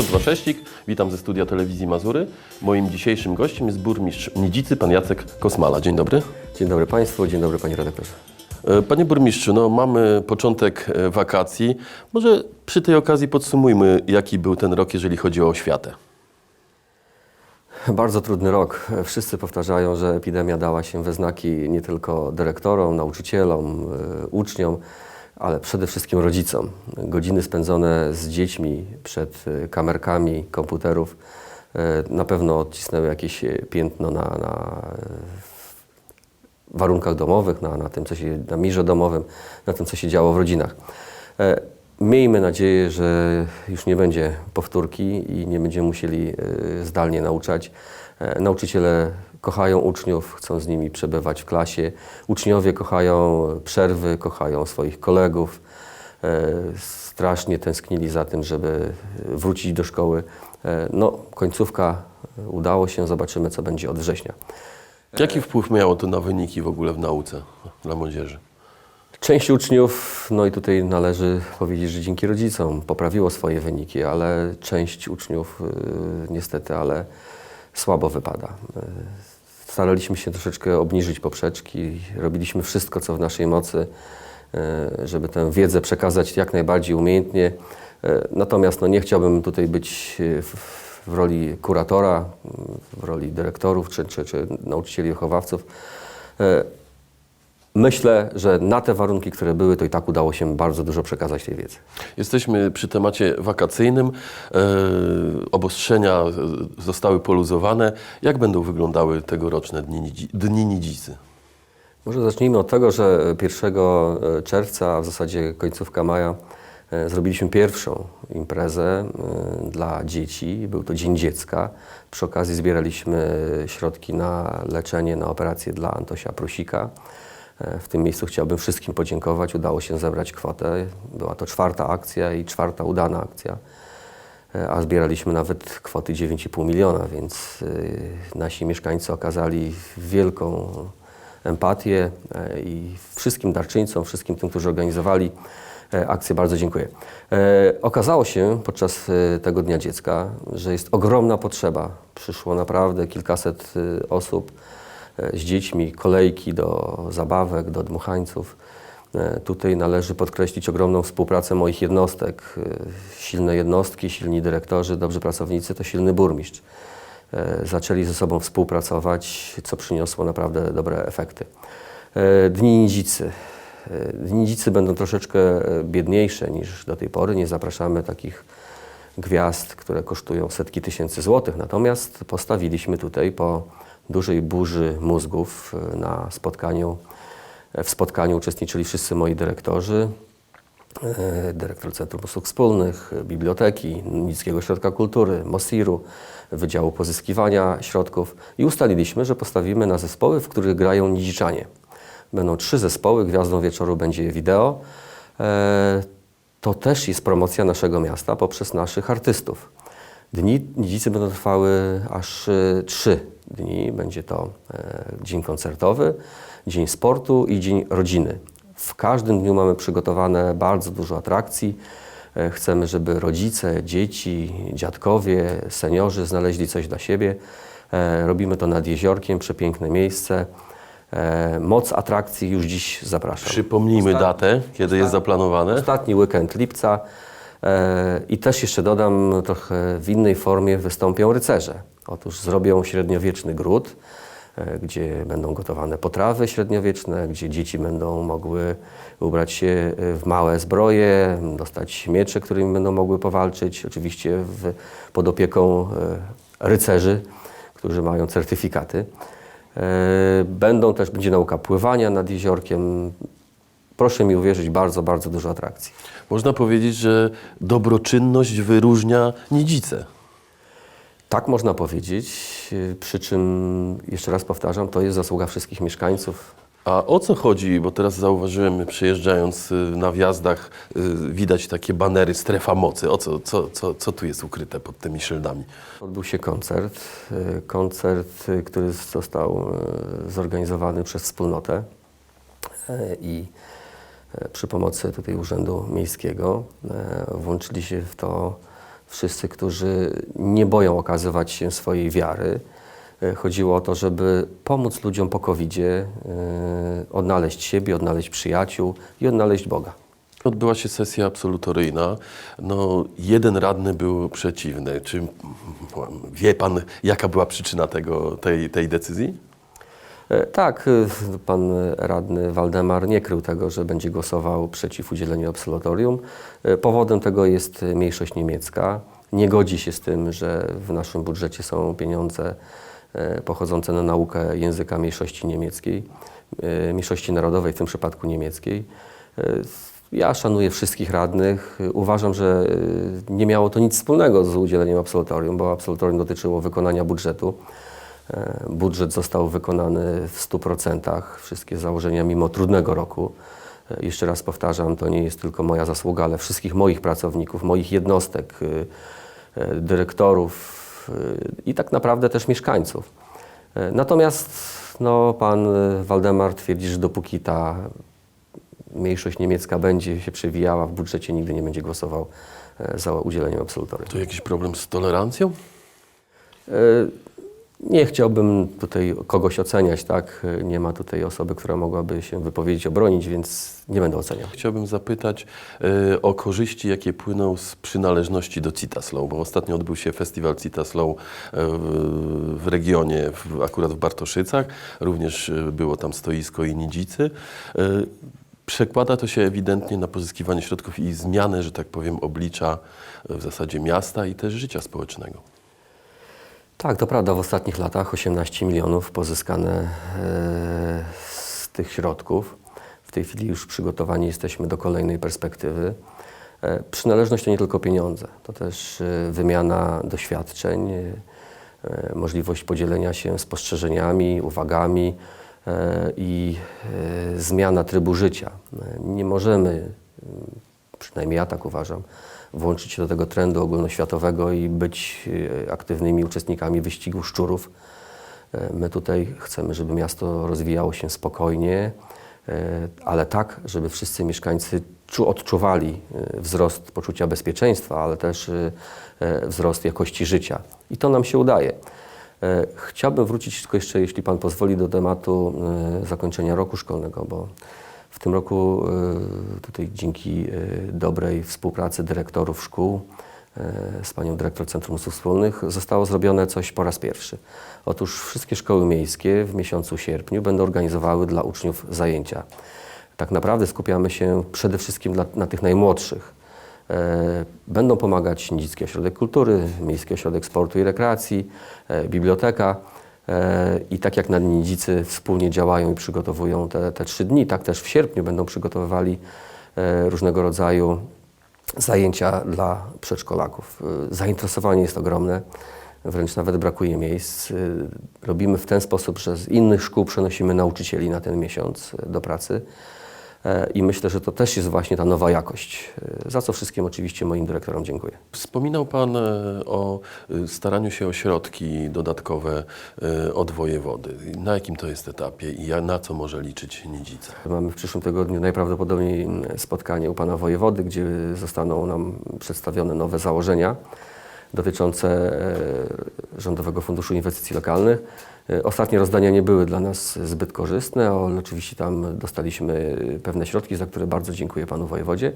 Piotr Waszewsik, witam ze studia telewizji Mazury. Moim dzisiejszym gościem jest burmistrz Nidzicy, pan Jacek Kosmala. Dzień dobry. Dzień dobry Państwu, dzień dobry Panie Redaktorze. E, Panie burmistrzu, no mamy początek e, wakacji. Może przy tej okazji podsumujmy, jaki był ten rok, jeżeli chodzi o oświatę. Bardzo trudny rok. Wszyscy powtarzają, że epidemia dała się we znaki nie tylko dyrektorom, nauczycielom, y, uczniom, ale przede wszystkim rodzicom. Godziny spędzone z dziećmi przed y, kamerkami komputerów y, na pewno odcisnęły jakieś y, piętno na, na warunkach domowych, na, na tym, co się, na mirze domowym, na tym, co się działo w rodzinach. Miejmy nadzieję, że już nie będzie powtórki i nie będziemy musieli e, zdalnie nauczać. E, Nauczyciele kochają uczniów, chcą z nimi przebywać w klasie. Uczniowie kochają przerwy, kochają swoich kolegów. E, Strasznie tęsknili za tym, żeby wrócić do szkoły. No, końcówka udało się, zobaczymy, co będzie od września. Jaki wpływ miało to na wyniki w ogóle w nauce dla młodzieży? Część uczniów, no i tutaj należy powiedzieć, że dzięki rodzicom poprawiło swoje wyniki, ale część uczniów y, niestety, ale słabo wypada. Y, staraliśmy się troszeczkę obniżyć poprzeczki, robiliśmy wszystko, co w naszej mocy, y, żeby tę wiedzę przekazać jak najbardziej umiejętnie. Natomiast no, nie chciałbym tutaj być w, w roli kuratora, w roli dyrektorów czy, czy, czy nauczycieli wychowawców. Myślę, że na te warunki, które były, to i tak udało się bardzo dużo przekazać tej wiedzy. Jesteśmy przy temacie wakacyjnym. E, obostrzenia e, zostały poluzowane. Jak będą wyglądały tegoroczne Dni, dni Nidzicy? Może zacznijmy od tego, że 1 czerwca, a w zasadzie końcówka maja, e, zrobiliśmy pierwszą imprezę e, dla dzieci. Był to Dzień Dziecka. Przy okazji zbieraliśmy środki na leczenie, na operację dla Antosia Prusika. E, W tym miejscu chciałbym wszystkim podziękować. Udało się zebrać kwotę. Była to czwarta akcja i czwarta udana akcja. E, a zbieraliśmy nawet kwoty 9,5 miliona, więc y, nasi mieszkańcy okazali wielką empatię e, i wszystkim darczyńcom, wszystkim tym, którzy organizowali e, akcję bardzo dziękuję. E, Okazało się podczas e, tego Dnia Dziecka, że jest ogromna potrzeba. Przyszło naprawdę kilkaset osób e, z dziećmi, kolejki do zabawek, do dmuchańców. E, Tutaj należy podkreślić ogromną współpracę moich jednostek. E, Silne jednostki, silni dyrektorzy, dobrzy pracownicy to silny burmistrz. E, Zaczęli ze sobą współpracować, co przyniosło naprawdę dobre efekty. E, Dni Nidzicy. E, Dni Nidzicy będą troszeczkę e, biedniejsze niż do tej pory. Nie zapraszamy takich gwiazd, które kosztują setki tysięcy złotych. Natomiast postawiliśmy tutaj po dużej burzy mózgów e, na spotkaniu w spotkaniu uczestniczyli wszyscy moi dyrektorzy, e, dyrektor Centrum Usług Wspólnych, e, Biblioteki, Nickiego Ośrodka Kultury, MOSIR-u, Wydziału Pozyskiwania Środków i ustaliliśmy, że postawimy na zespoły, w których grają nidziczanie. Będą trzy zespoły, gwiazdą wieczoru będzie wideo. E, To też jest promocja naszego miasta poprzez naszych artystów. Dni Nidzicy będą trwały aż e, trzy dni. Będzie to e, dzień koncertowy, dzień sportu i dzień rodziny. W każdym dniu mamy przygotowane bardzo dużo atrakcji. E, Chcemy, żeby rodzice, dzieci, dziadkowie, seniorzy znaleźli coś dla siebie. Robimy to nad jeziorkiem, przepiękne miejsce. Moc atrakcji już dziś zapraszam. Przypomnijmy datę, kiedy jest zaplanowane. Ostatni weekend lipca i też jeszcze dodam, trochę w innej formie wystąpią rycerze. Otóż zrobią średniowieczny gród, e, gdzie będą gotowane potrawy średniowieczne, gdzie dzieci będą mogły ubrać się e, w małe zbroje, dostać miecze, którymi będą mogły powalczyć, oczywiście w, pod opieką e, rycerzy, którzy mają certyfikaty. E, Będą też, będzie nauka pływania nad jeziorkiem, proszę mi uwierzyć, bardzo, bardzo dużo atrakcji. Można powiedzieć, że dobroczynność wyróżnia Nidzice. Tak można powiedzieć, y, przy czym, jeszcze raz powtarzam, to jest zasługa wszystkich mieszkańców. A o co chodzi? Bo teraz zauważyłem, przejeżdżając y, na wjazdach, y, widać takie banery strefa mocy. O co, co, co, co tu jest ukryte pod tymi szyldami? Odbył się koncert, koncert, który został zorganizowany przez wspólnotę i przy pomocy tutaj Urzędu Miejskiego y, włączyli się w to wszyscy, którzy nie boją okazywać się swojej wiary. E, Chodziło o to, żeby pomóc ludziom po COVID-zie e, odnaleźć siebie, odnaleźć przyjaciół i odnaleźć Boga. Odbyła się sesja absolutoryjna. No, jeden radny był przeciwny. Czy wie pan, jaka była przyczyna tego, tej, tej decyzji? E, Tak, e, pan radny Waldemar nie krył tego, że będzie głosował przeciw udzieleniu absolutorium. E, Powodem tego jest mniejszość niemiecka. Nie godzi się z tym, że w naszym budżecie są pieniądze pochodzące na naukę języka mniejszości niemieckiej, mniejszości narodowej, w tym przypadku niemieckiej. Ja szanuję wszystkich radnych. Uważam, że nie miało to nic wspólnego z udzieleniem absolutorium, bo absolutorium dotyczyło wykonania budżetu. E, Budżet został wykonany w 100%, wszystkie założenia mimo trudnego roku. E, Jeszcze raz powtarzam, to nie jest tylko moja zasługa, ale wszystkich moich pracowników, moich jednostek, e, dyrektorów i tak naprawdę też mieszkańców. Natomiast no, pan Waldemar twierdzi, że dopóki ta mniejszość niemiecka będzie się przewijała w budżecie, nigdy nie będzie głosował za udzieleniem absolutorium. To jakiś problem z tolerancją? Nie chciałbym tutaj kogoś oceniać, tak? Nie ma tutaj osoby, która mogłaby się wypowiedzieć, obronić, więc nie będę oceniał. Chciałbym zapytać e, o korzyści, jakie płyną z przynależności do Citaslow, bo ostatnio odbył się festiwal Citaslow e, w, regionie, w, akurat w Bartoszycach. Również e, było tam stoisko i Nidzicy. E, Przekłada to się ewidentnie na pozyskiwanie środków i zmianę, że tak powiem, oblicza w zasadzie miasta i też życia społecznego. Tak, to prawda, w ostatnich latach 18 milionów pozyskane e, z tych środków. W tej chwili już przygotowani jesteśmy do kolejnej perspektywy. E, Przynależność to nie tylko pieniądze, to też e, wymiana doświadczeń, możliwość podzielenia się spostrzeżeniami, uwagami i zmiana trybu życia. Nie możemy przynajmniej ja tak uważam, włączyć się do tego trendu ogólnoświatowego i być e, aktywnymi uczestnikami wyścigu szczurów. E, My tutaj chcemy, żeby miasto rozwijało się spokojnie, e, ale tak, żeby wszyscy mieszkańcy czu- odczuwali wzrost poczucia bezpieczeństwa, ale też wzrost jakości życia. I to nam się udaje. Chciałbym wrócić tylko jeszcze, jeśli Pan pozwoli, do tematu zakończenia roku szkolnego, bo w tym roku e, tutaj dzięki e, dobrej współpracy dyrektorów szkół e, z panią dyrektor Centrum Usług Wspólnych zostało zrobione coś po raz pierwszy. Otóż wszystkie szkoły miejskie w miesiącu sierpniu będą organizowały dla uczniów zajęcia. Tak naprawdę skupiamy się przede wszystkim dla, na tych najmłodszych. Będą pomagać Nidzicki Ośrodek Kultury, Miejski Ośrodek Sportu i Rekreacji, biblioteka. E, I tak jak na Nidzicy wspólnie działają i przygotowują te, te trzy dni, tak też w sierpniu będą przygotowywali e, różnego rodzaju zajęcia dla przedszkolaków. E, Zainteresowanie jest ogromne, wręcz nawet brakuje miejsc. Robimy w ten sposób, że z innych szkół przenosimy nauczycieli na ten miesiąc do pracy. E, I myślę, że to też jest właśnie ta nowa jakość, e, za co wszystkim oczywiście moim dyrektorom dziękuję. Wspominał Pan e, o staraniu się o środki dodatkowe od wojewody. Na jakim to jest etapie i na co może liczyć Nidzica? Mamy w przyszłym tygodniu najprawdopodobniej spotkanie u pana wojewody, gdzie zostaną nam przedstawione nowe założenia dotyczące Rządowego Funduszu Inwestycji Lokalnych. E, Ostatnie rozdania nie były dla nas zbyt korzystne, ale oczywiście tam dostaliśmy pewne środki, za które bardzo dziękuję panu wojewodzie.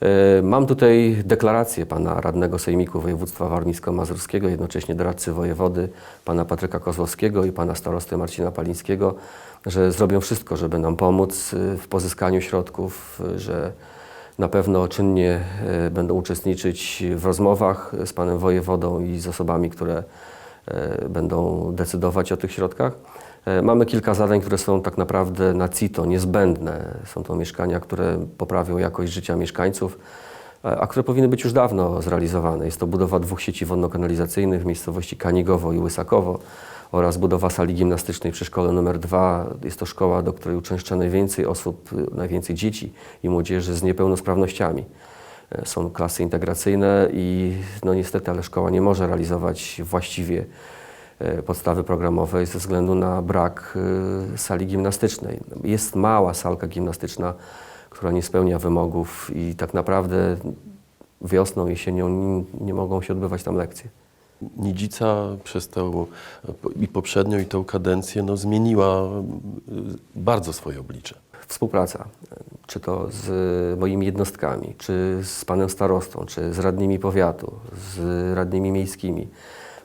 E, Mam tutaj deklarację pana radnego Sejmiku Województwa Warmińsko-Mazurskiego, jednocześnie doradcy wojewody, pana Patryka Kozłowskiego i pana starosty Marcina Palińskiego, że zrobią wszystko, żeby nam pomóc w pozyskaniu środków, że na pewno czynnie będą uczestniczyć w rozmowach z panem wojewodą i z osobami, które będą decydować o tych środkach. E, Mamy kilka zadań, które są tak naprawdę na CITO niezbędne. Są to mieszkania, które poprawią jakość życia mieszkańców, a a które powinny być już dawno zrealizowane. Jest to budowa dwóch sieci wodno-kanalizacyjnych w miejscowości Kanigowo i Łysakowo oraz budowa sali gimnastycznej przy szkole numer 2. Jest to szkoła, do której uczęszcza najwięcej osób, najwięcej dzieci i młodzieży z niepełnosprawnościami. E, Są klasy integracyjne i no niestety, ale szkoła nie może realizować właściwie e, podstawy programowej ze względu na brak e, sali gimnastycznej. Jest mała salka gimnastyczna, która nie spełnia wymogów i tak naprawdę wiosną, jesienią nie, nie mogą się odbywać tam lekcje. Nidzica przez tę i poprzednią, i tą kadencję no, zmieniła bardzo swoje oblicze. Współpraca, czy to z moimi jednostkami, czy z panem starostą, czy z radnymi powiatu, z radnymi miejskimi,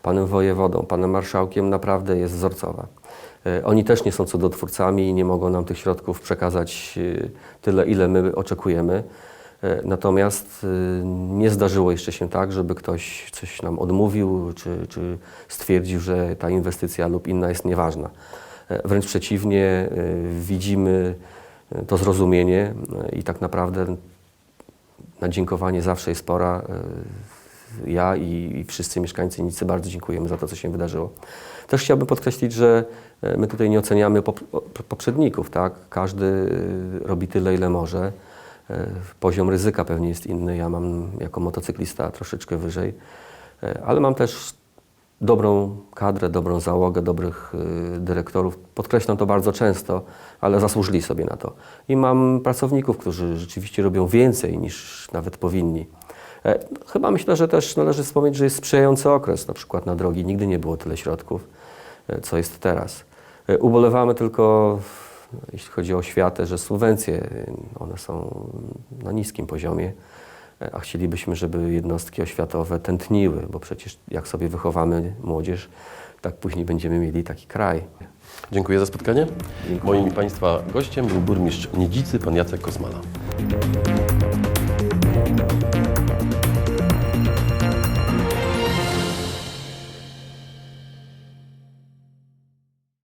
panem wojewodą, panem marszałkiem naprawdę jest wzorcowa. E, Oni też nie są cudotwórcami i nie mogą nam tych środków przekazać e, tyle, ile my oczekujemy. E, Natomiast nie zdarzyło jeszcze się tak, żeby ktoś coś nam odmówił, czy, czy stwierdził, że ta inwestycja lub inna jest nieważna. Wręcz przeciwnie, widzimy to zrozumienie e, i tak naprawdę na dziękowanie zawsze jest pora. E, Ja i, wszyscy mieszkańcy Nicy bardzo dziękujemy za to, co się wydarzyło. Też chciałbym podkreślić, że e, my tutaj nie oceniamy poprzedników, tak? Każdy robi tyle, ile może. Poziom ryzyka pewnie jest inny. Ja mam jako motocyklista troszeczkę wyżej, ale mam też dobrą kadrę, dobrą załogę, dobrych y, dyrektorów. Podkreślam to bardzo często, ale zasłużyli sobie na to. I mam pracowników, którzy rzeczywiście robią więcej niż nawet powinni. E, Chyba myślę, że też należy wspomnieć, że jest sprzyjający okres, na przykład na drogi. Nigdy nie było tyle środków, e, co jest teraz. E, Ubolewamy tylko, jeśli chodzi o oświatę, że subwencje, one są na niskim poziomie a chcielibyśmy, żeby jednostki oświatowe tętniły, bo przecież jak sobie wychowamy młodzież, tak później będziemy mieli taki kraj. Dziękuję za spotkanie. Dziękuję. Moim Państwa gościem był burmistrz Niedzicy, pan Jacek Kosmala.